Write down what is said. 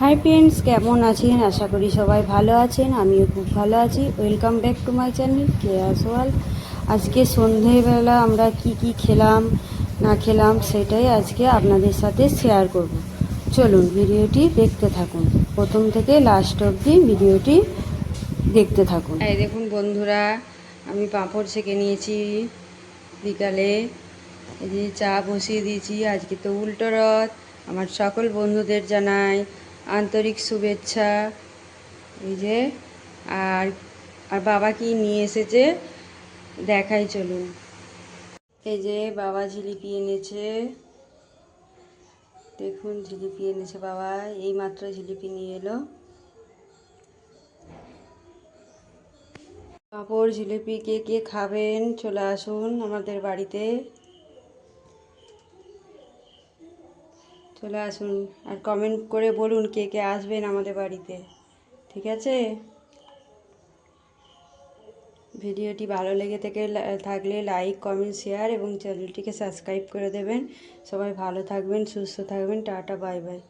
Hi friends কেমন আছেন? আশা করি সবাই ভালো আছেন। আমিও খুব ভালো আছি। Welcome back to my channel কে আসওয়াল আজকে সন্ধেবেলা আমরা কি কি খেলাম, না খেলাম সেটাই আজকে আপনাদের সাথে শেয়ার করব। চলুন ভিডিওটি দেখতে থাকুন। প্রথম থেকে লাস্ট অবধি ভিডিওটি দেখতে থাকুন। এই দেখুন বন্ধুরা, আমি পাঁপড় ছেঁকে নিয়েছি বিকালে। এই যে চা বসিয়ে দিয়েছি, আজকে তো উল্টো রথ। আমার সকল বন্ধুদের জানাই আন্তরিক শুভেচ্ছা, এই যে, আর আর বাবা কি নিয়ে এসেছে? দেখাই চলুন। এই যে, বাবা জিলিপি এনেছে। দেখুন, জিলিপি এনেছে বাবা এই মাত্র জিলিপি নিয়ে এলো। পাঁপড় জিলিপি, কে কে খাবেন? চলে আসুন আমাদের বাড়িতে। চলে আসুন আর কমেন্ট করে বলুন কে কে আসবেন আমাদের বাড়িতে। ঠিক আছে? ভিডিওটি ভালো লেগে থেকে থাকলে লাইক কমেন্ট শেয়ার এবং চ্যানেলটিকে সাবস্ক্রাইব করে দেবেন। সবাই ভালো থাকবেন, সুস্থ থাকবেন, টাটা বাই বাই